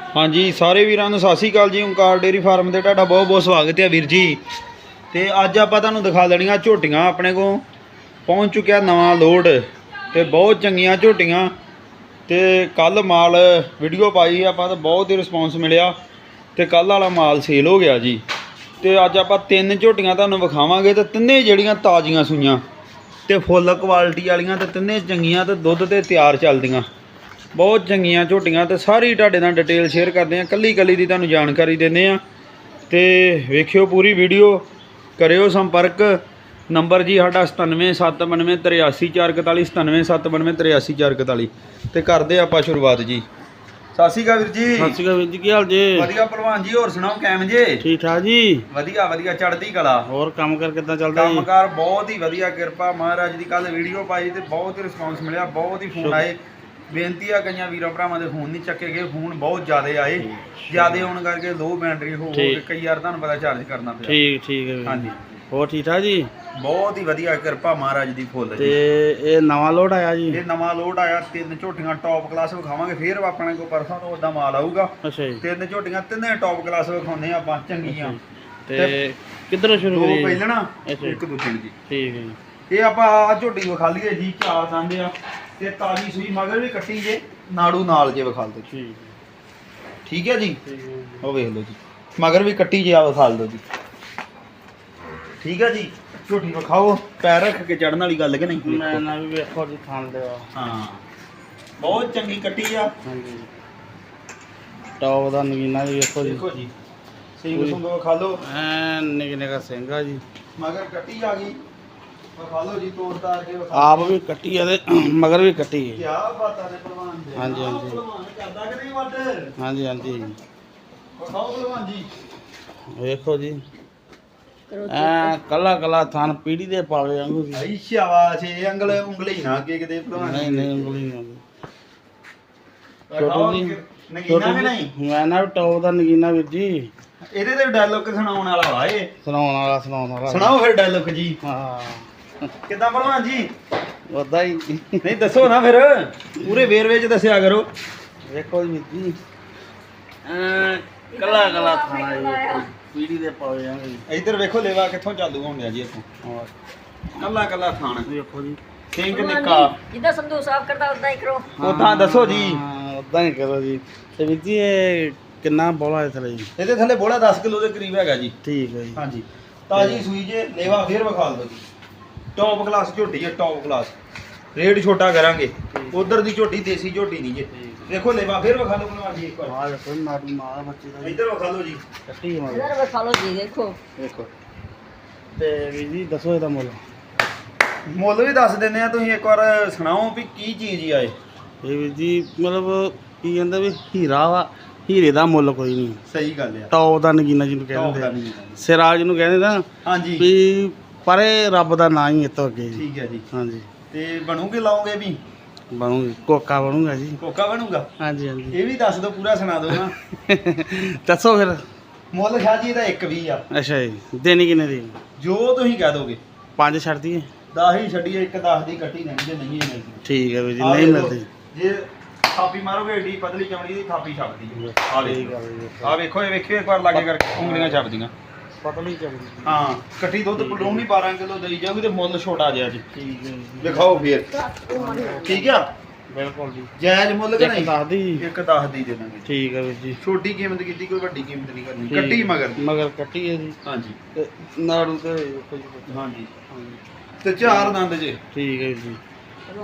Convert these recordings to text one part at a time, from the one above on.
ਹਾਂਜੀ, ਸਾਰੇ ਵੀਰਾਂ ਨੂੰ ਸਤਿ ਸ਼੍ਰੀ ਅਕਾਲ ਜੀ। ਓਂਕਾਰ ਡੇਰੀ ਫਾਰਮ ਤੇ ਤੁਹਾਡਾ ਬਹੁਤ ਬਹੁਤ ਸਵਾਗਤ ਹੈ ਵੀਰ ਜੀ। ਤੇ ਅੱਜ ਆਪਾਂ ਤੁਹਾਨੂੰ ਦਿਖਾ ਦੇਣੀਆਂ ਝੋਟੀਆਂ ਆਪਣੇ ਕੋਲ। ਪਹੁੰਚ ਚੁੱਕਿਆ ਨਵਾਂ ਲੋਡ ਤੇ ਬਹੁਤ ਚੰਗੀਆਂ ਝੋਟੀਆਂ। ਤੇ ਕੱਲ ਮਾਲ ਵੀਡੀਓ ਪਾਈ, ਆਪਾਂ ਤਾਂ ਬਹੁਤ ਹੀ ਰਿਸਪੌਂਸ ਮਿਲਿਆ। ਤੇ ਕੱਲ ਵਾਲਾ ਮਾਲ ਸੇਲ ਹੋ ਗਿਆ ਜੀ। ਤੇ ਅੱਜ ਆਪਾਂ ਤਿੰਨ ਝੋਟੀਆਂ ਤੁਹਾਨੂੰ ਵਿਖਾਵਾਂਗੇ ਤੇ ਤਿੰਨੇ ਜਿਹੜੀਆਂ ਤਾਜ਼ੀਆਂ ਸੂਈਆਂ। ਤੇ ਫੁੱਲ ਕੁਆਲਿਟੀ ਵਾਲੀਆਂ ਤੇ ਤਿੰਨੇ ਚੰਗੀਆਂ ਤੇ ਦੁੱਧ ਤੇ ਤਿਆਰ ਚੱਲਦੀਆਂ। ਬਹੁਤ ਚੰਗੀਆਂ ਝੋਟੀਆਂ ਤੇ ਸਾਰੀ ਤੁਹਾਡੇ ਨਾਲ ਡਿਟੇਲ ਸ਼ੇਅਰ ਕਰਦੇ ਆ ਕੱਲੀ ਕੱਲੀ ਦੀ ਤੁਹਾਨੂੰ ਜਾਣਕਾਰੀ ਦਿੰਦੇ ਆ ਤੇ ਵੇਖਿਓ ਪੂਰੀ ਵੀਡੀਓ ਕਰਿਓ ਸੰਪਰਕ। ਨੰਬਰ ਜੀ ਸਾਡਾ 9779384441 9779384441 ਤੇ ਕਰਦੇ ਆਪਾਂ ਸ਼ੁਰੂਆਤ ਜੀ। ਸਤਿ ਸ਼੍ਰੀ ਅਕਾਲ ਵੀਰ ਜੀ। ਸਤਿ ਸ਼੍ਰੀ ਅਕਾਲ ਵੀਰ ਜੀ ਕੀ ਹਾਲ ਜੇ? ਵਧੀਆ ਭਲਵਾਨ ਜੀ ਹੋਰ ਸੁਣਾਓ ਕੈਮ ਜੇ? ਠੀਕ ਠਾਕ ਜੀ। ਵਧੀਆ ਵਧੀਆ ਚੜ੍ਹਦੀ ਕਲਾ। ਹੋਰ ਕੰਮ ਕਰ ਕਿੱਦਾਂ ਚੱਲਦਾ ਜੀ? ਕੰਮਕਾਰ ਬਹੁਤ ਹੀ ਵਧੀਆ ਕਿਰਪਾ ਮਹਾਰਾਜ ਦੀ ਕੱਲ ਵੀਡੀਓ ਪਾਈ ਤੇ ਬਹੁਤ ਹੀ ਰਿਸਪੌਂਸ ਮਿਲਿਆ ਬਹੁਤ ਹੀ ਫੋਨ ਆਏ। ਬੇਨਤੀ ਆ ਕਈਆਂ ਵੀਰਾਂ ਭਰਾਵਾਂ ਦੇ ਫੋਨ ਨਹੀਂ ਚੱਕੇ ਗਏ ਫੋਨ ਬਹੁਤ ਜ਼ਿਆਦੇ ਆਏ। ਜ਼ਿਆਦੇ ਹੋਣ ਕਰਕੇ ਲੋ ਬੈਟਰੀ ਹੋ ਠੀਕ। ਕਈ ਵਾਰ ਤੁਹਾਨੂੰ ਪਤਾ ਚਾਰਜ ਕਰਨਾ ਪਿਆ। ਠੀਕ ਠੀਕ ਹੈ ਹਾਂਜੀ। ਹੋਰ ਠੀਕ ਠਾਕ ਜੀ? ਬਹੁਤ ਹੀ ਵਧੀਆ ਕਿਰਪਾ ਮਹਾਰਾਜ ਦੀ ਫੁੱਲ ਤੇ ਇਹ ਨਵਾਂ ਲੋਡ ਆਇਆ ਜੀ? ਇਹ ਨਵਾਂ ਲੋਡ ਆਇਆ ਤਿੰਨ ਝੋਟੀਆਂ ਟੌਪ ਕਲਾਸ ਵਿਖਾਵਾਂਗੇ ਫੇਰ ਆਪਣੇ ਕੋਲ ਪਰਸੋਂ ਤੋਂ ਉਦਾਂ ਮਾਲ ਆਊਗਾ। ਅੱਛਾ ਜੀ। ਤਿੰਨ ਝੋਟੀਆਂ ਤਿੰਨੇ ਟੌਪ ਕਲਾਸ ਵਿਖਾਉਂਦੇ ਆ ਆਪਾਂ ਚੰਗੀਆਂ। ਤੇ ਕਿੱਧਰੋਂ ਸ਼ੁਰੂ ਦੋ ਕਰੀਏ? ਪਹਿਲਣਾ ਅੱਛਾ। ਇੱਕ ਦੂਜੀ ਜੀ। ਠੀਕ ਹੈ ਜੀ। ਇਹ ਆਪਾਂ ਝੋਟੀ ਵਿਖਾ ਲਈਏ ਜੀ ਚਾਰ ਦੰਦ ਆ। ਤੇ ਤਾਜੀ ਸੂਈ ਮਗਰ ਵੀ ਕੱਟੀ ਜੇ ਨਾੜੂ ਨਾਲ ਜੇ ਵਿਖਾ ਦਿਓ। ਠੀਕ ਠੀਕ ਹੈ ਜੀ? ਠੀਕ ਹੈ ਜੀ। ਉਹ ਵੇਖ ਲਓ ਜੀ। ਮਗਰ ਵੀ ਕੱਟੀ ਜੇ ਆ ਵਿਖਾ ਦਿਓ ਜੀ। ਠੀਕ ਹੈ ਜੀ? ਝੋਟੀ ਵਿਖਾਓ। ਪੈਰ ਰੱਖ ਕੇ ਚੜਨ ਵਾਲੀ ਗੱਲ ਕਿ ਨਹੀਂ? ਮੈਂ ਨਾ ਵੀ ਵੇਖੋ ਜੀ ਥਾਂ ਲਿਆ। ਹਾਂ। ਬਹੁਤ ਚੰਗੀ ਕੱਟੀ ਆ। ਹਾਂਜੀ। ਟੌਪ ਦਾ ਨਗੀਨਾ ਜੀ ਵੇਖੋ ਜੀ। ਦੇਖੋ ਜੀ। ਸਿੰਘ ਸੁੰਗ ਵਿਖਾ ਲਓ। ਐ ਨਿਕ ਨਿਕਾ ਸਿੰਘ ਜੀ। ਮਗਰ ਕੱਟੀ ਆ ਗਈ। ਵਿਖਾ ਲਓ ਜੀ ਤੋੜ ਤਾਰ ਕੇ ਵਿਖਾ ਆਪ ਵੀ ਕੱਟੀ ਆ ਤੇ ਮਗਰ ਵੀ ਕੱਟੀ ਕੀ ਹੈ ਬਾਤਾਂ ਨੇ ਪਹਿਲਵਾਨ ਦੇ ਹਾਂਜੀ, ਹਾਂਜੀ। ਪਹਿਲਵਾਨ ਕਰਦਾ ਕਿ ਨਹੀਂ ਵੱਟ? ਹਾਂਜੀ ਹਾਂਜੀ। ਵਿਖਾਓ ਪਹਿਲਵਾਨ ਜੀ। ਵੇਖੋ ਜੀ। ਐ ਕੱਲਾ ਕੱਲਾ ਥਣ ਪੀੜੀ ਦੇ ਪਾਵੇ ਵਾਂਗੂ ਜੀ। ਆਈ ਸ਼ਾਬਾਸ਼ ਇਹ ਅੰਗਲ ਉਂਗਲੀ ਨਾ ਅੱਗੇ ਕਿਤੇ ਪਹਿਲਵਾਨ ਨਹੀਂ ਨਹੀਂ ਉਂਗਲੀ ਨਹੀਂ ਵਿਖਾਓ ਛੋਟੂ ਜੀ ਨਗੀਨਾ ਕਿ ਨਹੀਂ? ਮੈਂ ਨਾ ਟੌਪ ਦਾ ਨਗੀਨਾ ਵੀਰ ਜੀ। ਇਹਦੇ ਤੇ ਡਾਇਲੌਗ ਸੁਣਾਉਣ ਵਾਲਾ ਵਾ ਇਹ। ਸੁਣਾਉਣ ਵਾਲਾ ਸੁਣਾਉਣ ਵਾਲਾ। ਸੁਣਾਓ ਫਿਰ ਡਾਇਲੌਗ ਜੀ। ਹਾਂ। ਕਿੱਦਾਂ ਪਹਿਲਵਾਨ ਜੀ? ਉਦਾਂ ਹੀ। ਨਹੀਂ ਦੱਸੋ ਨਾ ਫਿਰ। ਪੂਰੇ ਵੇਰਵੇ ਚ ਦੱਸਿਆ ਕਰੋ। ਵੇਖੋ ਜੀ ਜੀ ਕੱਲਾ ਕੱਲਾ ਥਾਣਾ ਜੀ। ਪੀੜੀ ਦੇ ਪਾਵੇ ਜੀ। ਇੱਧਰ ਵੇਖੋ ਲੇਵਾ ਕਿੱਥੋਂ ਚਾਲੂ ਹੋਣ ਜੀ ਇੱਥੋਂ। ਕੱਲਾ ਕੱਲਾ ਥਾਣ ਵੇਖੋ ਜੀ। ਸਿੰਘ ਨਿੱਕਾ। ਜਿੱਦਾਂ ਸੰਧੂ ਸਾਹਿਬ ਕਰਦਾ ਉਦਾਂ ਹੀ ਕਰੋ। ਉਦਾਂ ਦੱਸੋ ਜੀ। ਹਾਂ ਉਦਾਂ ਹੀ ਕਰੋ ਜੀ। ਤੇ ਵੀਰ ਜੀ ਇਹ ਕਿੰਨਾ ਬੋਲਾ ਇਸ ਲਈ ਜੀ? ਇਹਦੇ ਥੱਲੇ ਬੋਲਾ 10 ਕਿਲੋ ਦੇ ਕਰੀਬ ਹੈਗਾ ਜੀ। ਠੀਕ ਹੈ ਜੀ। ਹਾਂਜੀ। ਤਾਜੀ ਸੂਈ ਜੇ ਲੇਵਾ ਫੇਰ ਵਿਖਾ ਦਿਓ ਜੀ। ਟੌਪ ਕਲਾਸ ਝੋਟੀ ਹੈ ਟੌਪ ਕਲਾਸ ਰੇਟ ਛੋਟਾ ਕਰਾਂਗੇ। ਉਧਰ ਦੀ ਝੋਟੀ ਦੇਸੀ ਝੋਟੀ ਨਹੀਂ ਜੇ। ਦੇਖੋ ਲੇਵਾ ਫੇਰ ਵਿਖਾ ਦਿਓ ਭਲਵਾਨ ਜੀ ਇੱਕ ਵਾਰ। ਆਹ ਵੇਖੋ ਨਾੜੀ ਮਾਂ ਬੱਚੇ ਦਾ ਜੀ। ਇੱਧਰ ਵਿਖਾ ਦਿਓ ਜੀ। ਕੱਟੀ ਮਾਰ ਇਧਰ ਵਿਖਾ ਲਓ ਜੀ ਦੇਖੋ। ਦੇਖੋ। ਤੇ ਵੀਰ ਜੀ ਦੱਸੋ ਇਹਦਾ ਮੁੱਲ। ਮੁੱਲ ਵੀ ਦੱਸ ਦਿੰਦੇ ਆ ਤੁਸੀਂ ਇੱਕ ਵਾਰ ਸੁਣਾਓ ਵੀ ਕੀ ਚੀਜ਼ ਹੀ ਆਏ ਇਹ ਵੀਰ ਜੀ ਮਤਲਬ ਕੀ ਕਹਿੰਦਾ ਵੀ ਹੀਰਾ ਵਾ ਹੀਰੇ ਦਾ ਮੁੱਲ ਕੋਈ ਨਹੀਂ। ਸਹੀ ਗੱਲ ਆ। ਟੌਪ ਦਾ ਨਗੀਨਾ ਜਿਹਨੂੰ ਕਹਿੰਦੇ ਆ। ਸਿਰਾਜ ਨੂੰ ਕਹਿੰਦੇ ਨਾ ਹਾਂਜੀ। ਵੀ ਪਰੇ ਰੱਬ ਦਾ ਨਾਂ ਹੀ ਇਤੋਂ ਅੱਗੇ ਜੀ। ਠੀਕ ਹੈ ਜੀ। ਹਾਂਜੀ। ਤੇ ਬਣੂਗੇ ਲਾਉਂਗੇ ਵੀ? ਬਣੂਗੀ ਕੋਕਾ ਬਣੂਗਾ ਜੀ। ਕੋਕਾ ਬਣੂਗਾ? ਹਾਂਜੀ ਹਾਂਜੀ। ਇਹ ਵੀ ਦੱਸ ਦਿਓ ਪੂਰਾ ਸੁਣਾ ਦਿਓ ਨਾ। ਦੱਸੋ ਫਿਰ। ਮੁੱਲ ਸ਼ਾਹ ਜੀ ਦਾ 120 ਆ। ਅੱਛਾ ਜੀ। ਦੇਣੀ ਕਿੰਨੇ ਦੀ? ਜੋ ਤੁਸੀਂ ਕਹਿ ਦੋਗੇ। ਪੰਜ ਛੱਡ ਦਈਏ। 10 ਹੀ ਛੱਡੀਏ ਇੱਕ 10 ਦੀ ਕੱਟੀ ਨਹੀਂ ਜੇ ਨਹੀਂ ਮਿਲਦੀ। ਠੀਕ ਹੈ ਵੀਰ ਜੀ ਆਹ ਨਹੀਂ ਵੇਖੋ, ਮਿਲਦੀ। ਜੇ ਥਾਪੀ ਮਾਰੋਗੇ ਏਡੀ ਪਤਲੀ ਚਮੜੀ ਦੀ ਥਾਪੀ ਛੱਡਦੀ ਹੈ ਆ ਠੀਕ ਵੇਖੋ। ਆ ਵੇਖੋ ਇਹ ਵੇਖਿਓ ਇੱਕ ਵਾਰ ਲਾਗੇ ਕਰਕੇ ਉਂਗਲੀਆਂ ਛੱਡਦੀਆਂ ਪਤਲੀ ਚੱਲਦੀ ਹਾਂ ਕੱਟੀ ਦੁੱਧ ਪਲੂਣੀ 12 ਕਿਲੋ ਦੇਈ ਜਾਊਗੀ ਤੇ ਮੁੱਲ ਛੋਟਾ ਜਿਹਾ ਜੀ। ਠੀਕ ਹੈ ਜੀ। ਵਿਖਾਓ ਫੇਰ। ਠੀਕ ਆ? ਬਿਲਕੁਲ ਜੀ। ਜਾਇਜ਼ ਮੁੱਲ ਕਿ ਇੱਕ ਨਹੀਂ? ਦੱਸ ਦੀ। ਇੱਕ 10 ਦੀ ਦੇ ਦਾਂਗੇ। ਠੀਕ ਹੈ ਵੀਰ ਜੀ। ਛੋਟੀ ਕੀਮਤ ਕੀਤੀ ਕੋਈ ਵੱਡੀ ਕੀਮਤ ਨਹੀਂ ਕਰਨੀ। ਕੱਟੀ ਮਗਰ ਮਗਰ ਕੱਟੀ ਹੈ ਜੀ। ਹਾਂਜੀ। ਤੇ ਨਾੜੂ ਤੇ। ਹਾਂਜੀ। ਤੇ ਚਾਰ ਦੰਦ ਜੇ। ਠੀਕ ਹੈ ਜੀ।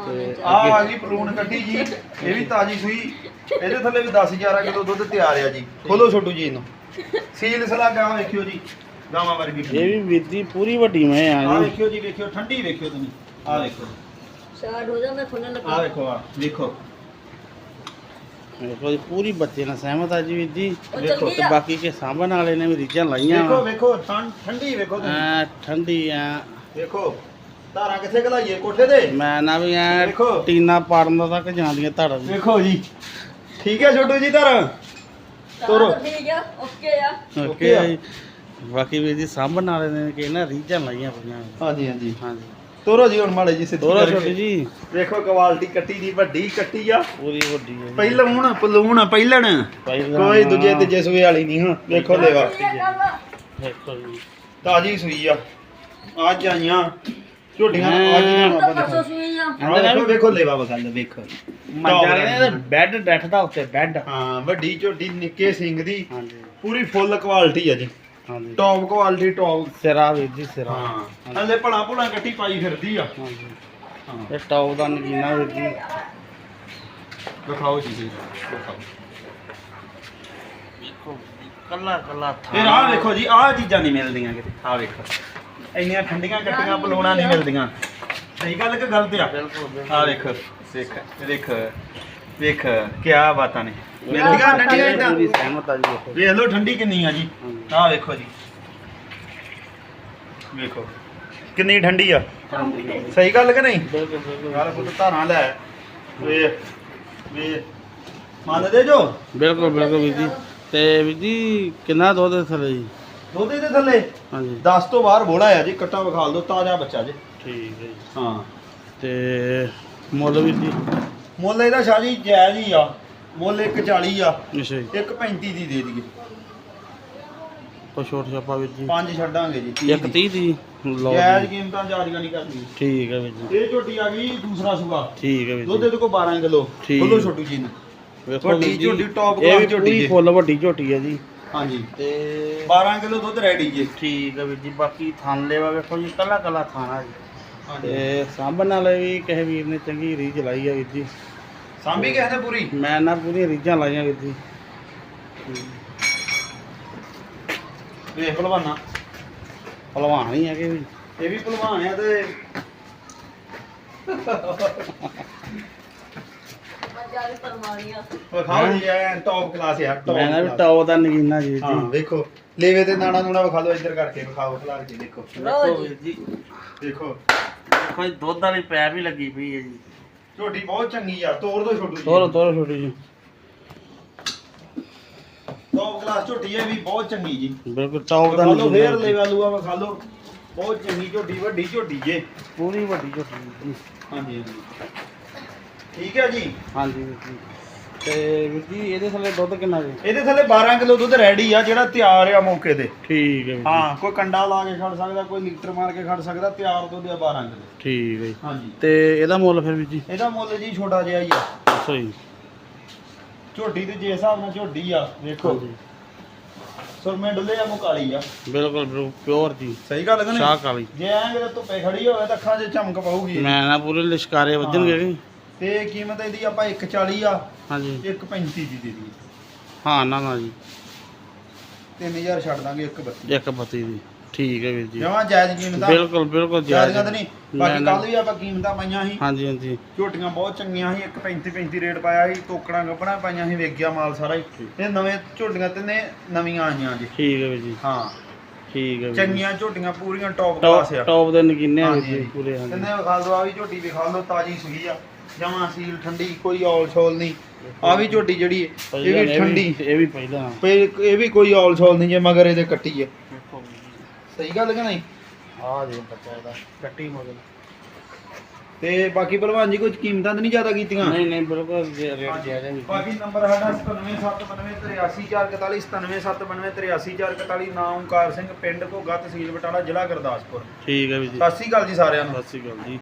ਤੇ ਆ ਆ ਗਈ ਪਲੂਣ ਕੱਟੀ ਜੀ। ਇਹ ਵੀ ਤਾਜੀ ਸੂਈ। ਇਹਦੇ ਥੱਲੇ ਵੀ 10 11 ਕਿਲੋ ਦੁੱਧ ਤਿਆਰ ਆ ਜੀ। ਖੋਲੋ ਛੋਟੂ ਜੀ ਇਹਨੂੰ। ਸੀਲ ਵੇਖਿਓ ਜੀ। ਗਾਵਾਂ ਵਰਗੀ ਇਹ ਵੀ ਜੀ ਪੂਰੀ ਵੱਡੀ ਮੈਂ ਆ ਆ ਜੀ। ਵੇਖਿਓ ਜੀ ਵੇਖਿਓ ਠੰਡੀ ਵੇਖਿਓ ਤੁਸੀਂ। ਆ ਵੇਖੋ ਸ਼ਾਇਦ ਹੋ ਜਾ ਮੈਂ ਖੁੱਲਣ ਆ ਲੱਗਾ ਵੇਖੋ ਆ ਵੇਖੋ ਵੇਖੋ ਜੀ ਪੂਰੀ ਬੱਚੇ ਨਾਲ ਸਹਿਮਤ ਆ ਜੀ ਉਹ ਵੇਖੋ ਜਲਦੀ ਤੇ ਆ। ਬਾਕੀ ਕੇ ਸਾਂਭਣ ਵਾਲੇ ਨੇ ਵੀ ਰੀਝਾਂ ਲਾਈਆਂ ਵੇਖੋ ਵਾ। ਵੇਖੋ ਠੰਡ ਠੰਡੀ ਵੇਖੋ ਤੁਸੀਂ। ਐ ਠੰਡੀ ਆ ਵੇਖੋ ਧਾਰਾਂ ਕਿੱਥੇ ਘਲਾਈਏ? ਕੋਠੇ ਤੇ? ਮੈਂ ਨਾ ਵੀ ਐ। ਟੀਨਾ ਪਾੜਨ ਦਾ ਤੱਕ ਜਾਂਦੀਆਂ ਧੜ ਜੀ ਵੇਖੋ ਜੀ। ਠੀਕ ਹੈ ਛੋਟੂ ਜੀ ਧਾਰਾਂ? ਤੋਰੋ। ਠੀਕ ਆ ਓਕੇ ਆ। ਓਕੇ ਓਕੇ ਆ। ਜੀ। ਬਾਕੀ ਵੀਰ ਜੀ ਸਾਂਭਣ ਵਾਲੇ ਨੇ ਕਿ ਨਾ ਰੀਝਾਂ ਲਾਈਆਂ ਪਈਆਂ ਹਾਂਜੀ ਹਾਂਜੀ। ਹਾਂਜੀ। ਤੋਰੋ ਜੀ ਹੁਣ ਮਾੜੇ ਜੀ ਸਿੱਧੀ ਕਰਕੇ। ਛੋਟੀ ਜੀ। ਵੇਖੋ ਕੁਆਲਿਟੀ ਕੱਟੀ ਦੀ ਵੱਡੀ ਕੱਟੀ ਆ। ਪੂਰੀ ਵੱਡੀ ਹੈ ਜੀ। ਪਹਿਲਣ ਪਲੂਣ ਪਹਿਲਣ। ਪਹਿਲਾਂ ਕੋਈ ਦੂਜੇ ਤੀਜੇ ਸੂਏ ਵਾਲੀ ਨਹੀਂ ਹਾਂ ਵੇਖੋ ਲੈਵਾ ਦੇਖੋ ਜੀ। ਤਾਜੀ ਸੂਈ ਆ। ਅੱਜ ਆਈਆਂ। ਝੋਟੀਆਂ। ਅੱਜ ਦੀਆਂ ਤਾਂ ਆਪਾਂ ਆ। ਆਹ ਵੇਖੋ ਲੈਵਾ ਵਖਾਲ ਵੇਖੋ ਮੰਜਾ ਨੇ ਬੈੱਡ ਬੈਠਦਾ ਉੱਤੇ ਬੈੱਡ ਹਾਂ ਵੱਡੀ ਝੋਟੀ ਨਿੱਕੇ ਸਿੰਘ ਦੀ। ਹਾਂਜੀ। ਪੂਰੀ ਫੁੱਲ ਕੁਆਲਿਟੀ ਆ ਜੀ। ਹਾਂਜੀ। ਟੌਪ ਕੁਆਲਿਟੀ ਟੌਪ ਸਿਰਾ ਵੀਰ ਜੀ ਸਿਰਾ। ਹਾਂ। ਹਲੇ ਭਲਾ ਭੁਲਾ ਕੱਟੀ ਪਾਈ ਫਿਰਦੀ ਆ। ਹਾਂਜੀ। ਹਾਂ। ਇਹ ਟੌਪ ਦਾ ਨਗੀਨਾ ਵੀਰ ਜੀ। ਦਿਖਾਓ ਜੀ ਦਿਖਾਓ। ਦੇਖੋ ਕੱਲਾ ਕੱਲਾ ਫਿਰ ਆਹ ਵੇਖੋ ਜੀ ਆਹ ਚੀਜ਼ਾਂ ਨਹੀਂ ਮਿਲਦੀਆਂ ਕਿਤੇ। ਆਹ ਵੇਖੋ। ਇੰਨੀਆਂ ਠੰਡੀਆਂ ਕੱਟੀਆਂ ਪਲੋਣਾ ਨਹੀਂ ਮਿਲਦੀਆਂ। ਸਹੀ ਗੱਲ ਕਿ ਗਲਤ ਆ? ਬਿਲਕੁਲ ਆਹ ਵੇਖ ਸਿੱਖ ਵੇਖ ਵੇਖ ਕੀ ਬਾਤਾਂ ਨੇ। ਮਿਲਦੀਆਂ ਠੰਡੀਆਂ ਇਦਾਂ। ਪੂਰੀ ਸਹਿਮਤ ਆ ਜੀ ਦੇਖੋ। ਵੇਖ ਲਓ ਠੰਡੀ ਕਿੰਨੀ ਆ ਜੀ। ਆਹ ਵੇਖੋ ਜੀ। ਵੇਖੋ ਕਿੰਨੀ ਠੰਡੀ ਆ। ਸਹੀ ਗੱਲ ਕਿ ਨਹੀਂ? ਬਿਲਕੁਲ ਬਿਲਕੁਲ। ਗੱਲ ਪੁੱਤ ਧਾਰਾਂ ਲੈ। ਵੇ ਵੇ ਮੰਨਦੇ ਜੋ? ਬਿਲਕੁਲ ਬਿਲਕੁਲ ਵੀਰ ਜੀ। ਤੇ ਵੀਰ ਜੀ ਕਿੰਨਾ ਦੁੱਧ ਦੇ ਥੱਲੇ ਜੀ? ਦੁੱਧ ਦੇ ਥੱਲੇ? ਹਾਂਜੀ। 10 ਤੋਂ ਬਾਹਰ ਬੋਲਾ ਆ ਜੀ ਕੱਟਾ ਵਿਖਾਲ ਦੋ ਤਾਜ਼ਾ ਬੱਚਾ ਜੀ। ਠੀਕ ਹੈ ਜੀ। ਹਾਂ। ਤੇ ਮੁੱਲ ਵੀਰ ਜੀ? ਮੁੱਲ ਇਹਦਾ ਸ਼ਾਹ ਜੀ ਜਾਇਜ਼ ਹੀ ਆ ਮੁੱਲ 140 ਆ ਅੱਛਾ ਜੀ। 135 ਦੀ ਦੇ ਦਈਏ। ਕੋਈ ਛੋਟ ਛਾਪਾ ਵੀਰ ਜੀ। ਪੰਜ ਛੱਡਾਂਗੇ ਜੀ ਇੱਕ 30 ਦੀ ਲਓ ਜਾਇਜ਼ ਜੀ ਕੀਮਤਾਂ ਜਾਰੀਆਂ ਨਹੀਂ ਕਰਦੀ ਠੀਕ ਹੈ ਵੀਰ ਜੀ। ਇਹ ਝੋਟੀ ਆ ਗਈ ਦੂਸਰਾ ਸੂਗਾ ਠੀਕ ਹੈ ਵੀਰ ਦੁੱਧ ਜੀ ਇਹਦੇ ਕੋਲ 12 ਕਿਲੋ ਠੀਕ। ਖੋਲੋ ਛੋਟੂ ਜੀ ਨੂੰ ਵੇਖੋ ਵੱਡੀ ਵੀਰ ਜੀ, ਝੋਟੀ, top ਇਹ class ਵੀ ਝੋਟੀ ਪੂਰੀ ਜੀ। ਫੁੱਲ ਵੱਡੀ ਝੋਟੀ ਹੈ ਜੀ। ਹਾਂਜੀ। ਤੇ 12 ਕਿਲੋ ਦੁੱਧ ਰੈਡੀ ਜੀ। ਠੀਕ ਹੈ ਵੀਰ ਜੀ ਬਾਕੀ ਥਾਨ ਲੈਵਾ ਵੇਖੋ ਜੀ ਕੱਲਾ ਕੱਲਾ ਥਾਣਾ ਜੀ। ਤੇ ਸਾਂਭਣ ਵਾਲੇ ਵੀ ਕਿਸੇ ਵੀਰ ਨੇ ਚੰਗੀ ਰੀਝ ਲਾਈ ਆ ਵੀਰ ਜੀ। ਸਾਂਭੀ ਕਿਸੇ ਨੇ ਪੂਰੀ? ਮੈਂ ਨਾ ਪੂਰੀਆਂ ਰੀਝਾਂ ਲਾਈਆਂ ਵੀਰ ਜੀ। ਵੇਖ ਭਲਵਾਨਾ। ਭਲਵਾਨ ਹੀ ਹੈਗੇ ਵੀ। ਇਹ ਵੀ ਭਲਵਾਨ ਆ ਤੇ ਮੱਝਾਂ ਵੀ ਪਰਮਾਣੀਆਂ ਵਿਖਾਓ ਜੀ ਐ ਟੌਪ ਕਲਾਸ ਆ top ਮੈਂ ਨਾ ਵੀ class। ਟੌਪ ਦਾ ਨਗੀਨਾ ਜੀ। ਹਾਂ ਜੀ ਵੇਖੋ। ਲੇਵੇ ਤੇ ਨਾਣਾ ਨੂਣਾ ਵਿਖਾ ਲਓ ਇੱਧਰ ਕਰਕੇ ਵਿਖਾਓ ਖਿਲਾ ਕੇ ਦੇਖੋ। ਵੇਖੋ ਵੀਰ ਜੀ। ਦੇਖੋ। ਦੇਖੋ ਜੀ ਦੁੱਧ ਵਾਲੀ ਪੈਪ ਵੀ ਲੱਗੀ ਪਈ ਹੈ ਜੀ। ਝੋਟੀ ਬਹੁਤ ਚੰਗੀ ਆ ਤੋੜ ਦੋ ਛੋਟੂ ਜੀ। ਤੋਰੋ ਤੋਰੋ ਛੋਟੀ ਜੀ। ਟੌਪ ਕਲਾਸ ਝੋਟੀ ਹੈ ਵੀ ਬਹੁਤ ਚੰਗੀ ਜੀ। ਬਿਲਕੁਲ ਟੌਪ ਦਾ ਲਓ ਫੇਰ ਨਗੀਨਾ ਲੇਵਾ ਲੂਆ ਵਿਖਾ ਲਓ। ਬਹੁਤ ਚੰਗੀ ਝੋਟੀ ਵੱਡੀ ਝੋਟੀ ਜੇ। ਪੂਰੀ ਵੱਡੀ ਝੋਟੀ ਜੀ। ਹਾਂਜੀ ਹਾਂਜੀ। ਠੀਕ ਹੈ ਜੀ। ਹਾਂਜੀ ਵੀਰ ਜੀ। ਤੇ ਵੀਰ ਜੀ ਇਹਦੇ ਥੱਲੇ ਦੁੱਧ ਕਿੰਨਾ ਜੀ? ਇਹਦੇ ਥੱਲੇ 12 ਕਿਲੋ ਦੁੱਧ ਰੈਡੀ ਆ ਜਿਹੜਾ ਤਿਆਰ ਆ ਮੌਕੇ ਤੇ। ਠੀਕ ਹੈ ਵੀਰ ਜੀ। ਹਾਂ ਕੋਈ ਕੰਡਾ ਲਾ ਕੇ ਖੜ ਸਕਦਾ ਕੋਈ ਲੀਟਰ ਮਾਰ ਕੇ ਖੜ ਸਕਦਾ ਤਿਆਰ ਦੁੱਧ ਆ 12 ਕਿਲੋ। ਠੀਕ ਹੈ ਜੀ। ਹਾਂਜੀ। ਤੇ ਇਹਦਾ ਮੁੱਲ ਫਿਰ ਵੀਰ ਜੀ? ਇਹਦਾ ਮੁੱਲ ਜੀ ਛੋਟਾ ਜਿਹਾ ਹੀ ਆ। ਦੱਸੋ ਜੀ। ਝੋਟੀ ਤੇ ਜੇ ਹਿਸਾਬ ਨਾਲ ਝੋਟੀ ਆ ਵੇਖੋ। ਹਾਂਜੀ। ਸੁਰਮੇ ਡੁੱਲੇ ਆ ਮੁਕਾਲੀ ਆ। ਬਿਲਕੁਲ ਬਿਲਕੁਲ ਪਿਓਰ ਜੀ। ਸਹੀ ਗੱਲ ਕਿ ਸ਼ਾਹ ਨਹੀਂ ਕਾਲੀ ਜੇ ਐਂ ਕਿਤੇ ਧੁੱਪੇ ਖੜੀ ਹੋਵੇ ਤਾਂ ਅੱਖਾਂ 'ਚ ਚਮਕ ਪਾਊਗੀ। ਮੈਂ ਨਾ ਪੂਰੇ ਲਿਸ਼ਕਾਰੇ ਵੱਜਣਗੇ ਤੇ ਕੀਮਤ ਇਹਦੀ ਆਪਾਂ 140 ਆ। ਹਾਂਜੀ। 135 ਦੀ ਦੇ। ਦਈਏ ਹਾਂ ਨਾ ਨਾ ਜੀ। 3000 ਛੱਡ ਦਾਂਗੇ 132 ਇੱਕ ਬੱਤੀ ਦੀ। ਠੀਕ ਹੈ ਵੀਰ ਜੀ। ਜਮਾਂ ਜਾਇਜ਼ ਕੀਮਤਾਂ ਬਿਲਕੁਲ ਬਿਲਕੁਲ ਜਾਇਜ਼ ਤਾਂ ਨਹੀਂ ਬਾਕੀ ਨਾ, ਨਾ। ਕੱਲ ਵੀ ਆਪਾਂ ਕੀਮਤਾਂ ਪਾਈਆਂ ਸੀ। ਹਾਂਜੀ ਹਾਂਜੀ। ਝੋਟੀਆਂ ਬਹੁਤ ਚੰਗੀਆਂ ਸੀ 135 35 ਰੇਟ ਪਾਇਆ ਸੀ ਟੋਕੜਾਂ ਗੱਪਣਾ ਪਾਈਆਂ ਸੀ ਵੇਖ ਗਿਆ ਮਾਲ ਸਾਰਾ ਹੀ। ਇਹ ਨਵੇਂ ਝੋਟੀਆਂ ਤਿੰਨੇ ਨਵੀਆਂ ਆਈਆਂ ਜੀ। ਠੀਕ ਹੈ ਵੀਰ ਜੀ। ਹਾਂ। ਠੀਕ ਹੈ ਚੰਗੀਆਂ ਝੋਟੀਆਂ ਪੂਰੀਆਂ ਟੌਪ ਕਲਾਸ ਆ। ਟੌਪ ਦੇ ਨਗੀਨੇ ਆ ਜੀ। ਪੂਰੇ ਹਾਂਜੀ। ਤਿੰਨੇ ਵਿਖਾ ਲਓ ਆ ਵੀ ਝੋਟੀ ਵਿਖਾ ਲਓ ਤਾਜੀ ਸੂਈ ਆ। ਜਮਾਂ ਸੀਲ ਠੰਡੀ ਕੋਈ ਔਲ ਛੋਲ ਨਹੀਂ। ਆ ਵੀ ਝੋਟੀ ਜਿਹੜੀ ਹੈ, ਇਹ ਵੀ ਠੰਡੀ। ਇਹ ਵੀ ਪਹਿਲਾਂ। ਇਹ ਵੀ ਕੋਈ ਔਲ ਛੋਲ ਨਹੀਂ ਜੇ ਮਗਰ ਇਹਦੇ ਕੱਟੀ ਹੈ। ਸਹੀ ਗੱਲ ਕਿ ਨਹੀਂ? ਆ ਜੇ ਬੱਚਾ ਇਹਦਾ ਕੱਟੀ ਮੋਡਲ ਤੇ ਬਾਕੀ ਭਲਵਾਨ ਜੀ ਕੁਝ ਕੀਮਤਾਂ ਤਾਂ ਨਹੀਂ ਜ਼ਿਆਦਾ ਕੀਤੀਆਂ? ਨਹੀਂ ਨਹੀਂ ਬਿਲਕੁਲ ਰੇਟ। ਜਾਇਜ਼ ਹੈ ਬਾਕੀ ਨੰਬਰ ਸਾਡਾ 97793844 97793844 ਨਾਮ ਓਮਕਾਰ ਸਿੰਘ ਪਿੰਡ ਘੋਗਾ ਤਹਿਸੀਲ ਬਟਾਲਾ ਜ਼ਿਲ੍ਹਾ ਗੁਰਦਾਸਪੁਰ। ਠੀਕ ਹੈ ਵੀਰ ਜੀ। ਸਤਿ ਸ਼੍ਰੀ ਅਕਾਲ ਜੀ ਸਾਰਿਆਂ ਨੂੰ। ਸਤਿ ਸ਼੍ਰੀ ਅਕਾਲ ਜੀ।